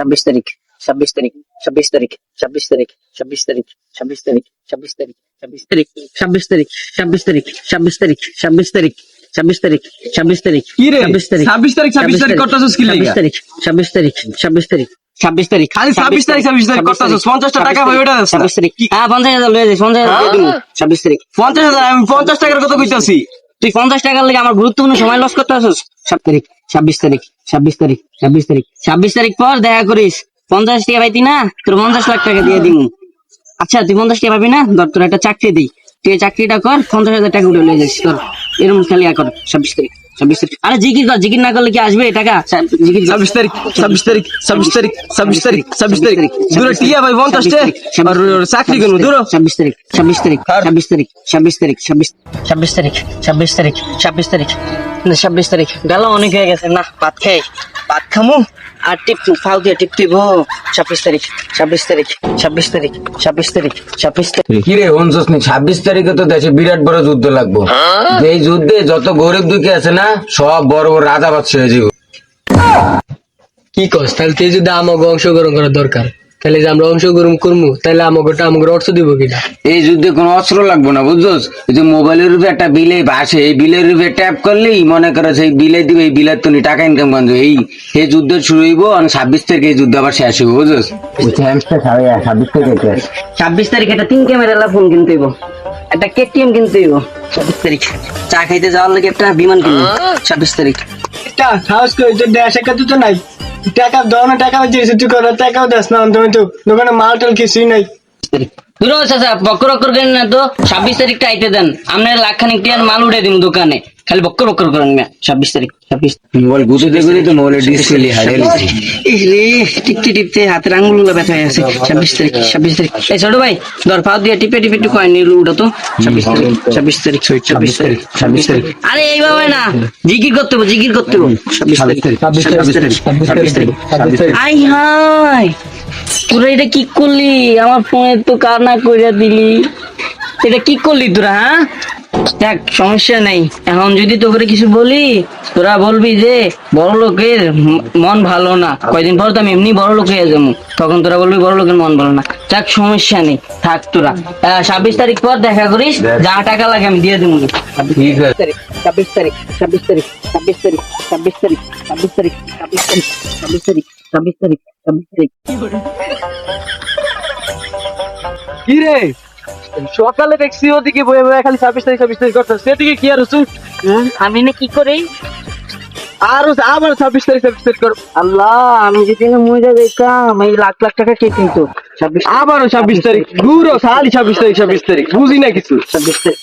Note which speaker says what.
Speaker 1: ছাব্বিশ তারিখ ছাব্বিশ তারিখ ছাব্বিশ তারিখ ছাব্বিশ তারিখ ছাব্বিশ তারিখ ছাব্বিশ তারিখ ছাব্বিশ তারিখ ছাব্বিশ তারিখ ছাব্বিশ তারিখ ছাব্বিশ তারিখ ছাব্বিশ তারিখ ছাব্বিশ তারিখ ছাব্বিশ তারিখ ছাব্বিশ তারিখ ছাব্বিশ তারিখ
Speaker 2: ছাব্বিশ তারিখ ছাব্বিশ তারিখ করতেছিস কি
Speaker 1: ছাব্বিশ তারিখ ছাব্বিশ তারিখ ছাব্বিশ তারিখ ছাব্বিশ তারিখ
Speaker 2: খালি ছাব্বিশ তারিখ ছাব্বিশ তারিখ করতেছিস পঞ্চাশটা টাকা হয়ে ওটা
Speaker 1: ছাব্বিশ তারিখ হ্যাঁ পঞ্চাশ হাজার লয়ে যাস পঞ্চাশ হাজার ছাব্বিশ তারিখ
Speaker 2: পঞ্চাশ হাজার আমি পঞ্চাশ টাকার কথা কইতাছি
Speaker 1: তুই পঞ্চাশ টাকার লেগে আমার গুরুত্বপূর্ণ সময় লস করতে আসিস সাত তারিখ ছাব্বিশ তারিখ ছাব্বিশ তারিখ ছাব্বিশ তারিখ ছাব্বিশ তারিখ পর দেখা করিস পঞ্চাশ টাকা পাইতি না তোর পঞ্চাশ লাখ টাকা দিয়ে দিমু আচ্ছা তুই পঞ্চাশ টাকা পাবি না ধর তোর একটা চাকরি দিই তুই চাকরিটা কর পঞ্চাশ হাজার টাকা উঠে নিয়ে যাস তোর এরকম খালি কর ছাব্বিশ তারিখ ছাব্বিশ তারিখ আরে জিকির কর জিকির না করলে কি আসবে টাকা জিকির
Speaker 2: ছাব্বিশ তারিখ ছাব্বিশ তারিখ ছাব্বিশ তারিখ ছাব্বিশ তারিখ ছাব্বিশ তারিখ দূরে টিয়া ভাই পঞ্চাশ আর চাকরি কেন দূর
Speaker 1: ছাব্বিশ তারিখ ছাব্বিশ তারিখ ছাব্বিশ তারিখ ছাব্বিশ তারিখ ছাব্বিশ ছাব্বিশ তারিখ ছাব্বিশ তারিখ ছাব্বিশ তারিখ ছাব্বিশ তারিখ। গেল অনেক হয়ে গেছে। না ভাত খাই। ভাত খামু আর টিপ ফাল দিয়ে টিপ টিপ ছাব্বিশ তারিখ ছাব্বিশ তারিখ ছাব্বিশ তারিখ ছাব্বিশ তারিখ ছাব্বিশ তারিখ।
Speaker 3: কিরে অনসস নি? ছাব্বিশ তারিখে তো দেশে বিরাট বড় যুদ্ধ লাগবো। এই যুদ্ধে যত গরিব দুঃখী আছে না সব বড় বড় রাজা বাদশাহ হয়ে যাবে
Speaker 4: কি কস? তাহলে তুই যদি আমাকে অংশগ্রহণ করার দরকার। তাহলে যে আমরা অংশগ্রহণ করব তাহলে আমাকে আমাকে অর্থ দিব কিনা?
Speaker 3: এই যুদ্ধে কোনো অস্ত্র লাগবো না বুঝছস? এই যে মোবাইলের উপরে একটা বিলে ভাসে এই বিলের উপরে ট্যাপ করলেই মনে করে সেই বিলে দিবে এই বিলের তো টাকা ইনকাম করবে এই এই যুদ্ধ শুরু হইব আর ছাব্বিশ তারিখে এই যুদ্ধ আবার শেষ হইব বুঝছস? ছাব্বিশ তারিখে
Speaker 1: ছাব্বিশ তারিখ একটা তিন ক্যামেরা ফোন কিনতে হইব। একটা কেটিএম কিনতে হইব। ছাব্বিশ তারিখ। চা খাইতে যাওয়ার লাগে একটা বিমান কিনবো। ছাব্বিশ তারিখ।
Speaker 4: সাহস করে তোর দেশ একা তো নাই। টাকা দাও না টাকা দিয়েছে, তুই টাকাও দেস না তুমি তো দোকানে মাল টাল কিছুই নাই।
Speaker 1: দূর চাচা বক্কর বক্কর করেন না তো। ছাব্বিশ তারিখটা আইতে দেন। আপনার লাখ টিয়ার মাল উঠে দিন দোকানে। খালি বক্কর বক্কর করেন না ছাব্বিশ তারিখ ছাব্বিশ
Speaker 3: মোবাইল গুছে দেখলি তো মোবাইলের ডিসপ্লে হারিয়ে গেছে
Speaker 1: টিপতে টিপতে হাতের আঙ্গুলগুলো ব্যথা হয়ে আছে। ছাব্বিশ তারিখ ছাব্বিশ তারিখ। এই ছোট ভাই ধর পাও দিয়ে টিপে টিপে একটু কয়েন নিল উঠো তো। ছাব্বিশ তারিখ ছাব্বিশ তারিখ ছাব্বিশ তারিখ ছাব্বিশ তারিখ আরে এইভাবে না জিকির করতে হবে জিকির করতে হবে। ছাব্বিশ তারিখ ছাব্বিশ তারিখ ছাব্বিশ তারিখ আই হাই তোরা এটা কি করলি? আমার ফোনে তো কান্না কইরা দিলি। এটা কি করলি তোরা হ্যাঁ? দেখ সমস্যা নেই। এখন যদি তোকে কিছু বলি তোরা বলবি যে বড় লোকের মন ভালো না। কয়দিন পর তো আমি এমনি বড় লোক হয়ে যাব। তখন তোরা বলবি বড় লোকের মন ভালো না। যাক সমস্যা নেই। থাক তোরা। ছাব্বিশ তারিখ পর দেখা করিস যা টাকা লাগে আমি দিয়ে দেবো।
Speaker 3: ঠিক আছে।
Speaker 1: ছাব্বিশ তারিখ ছাব্বিশ তারিখ ছাব্বিশ তারিখ ছাব্বিশ তারিখ ছাব্বিশ তারিখ ছাব্বিশ তারিখ ছাব্বিশ তারিখ ছাব্বিশ তারিখ ছাব্বিশ তারিখ।
Speaker 2: কি রে? সকালে দেখছি ওদিকে বয়ে বয়ে খালি ছাব্বিশ তারিখ ছাব্বিশ তারিখ করতে সেদিকে কি আর
Speaker 1: আমি না কি করি?
Speaker 2: আর আবার ছাব্বিশ তারিখ ছাব্বিশ তারিখ করো
Speaker 1: আল্লাহ আমি যদি মজা দেখতাম এই লাখ লাখ টাকা কে কিনতো?
Speaker 2: আবারও ছাব্বিশ তারিখ। ঘুরো সালি ছাব্বিশ তারিখ ছাব্বিশ তারিখ। বুঝি না কিছু।
Speaker 1: ছাব্বিশ তারিখ।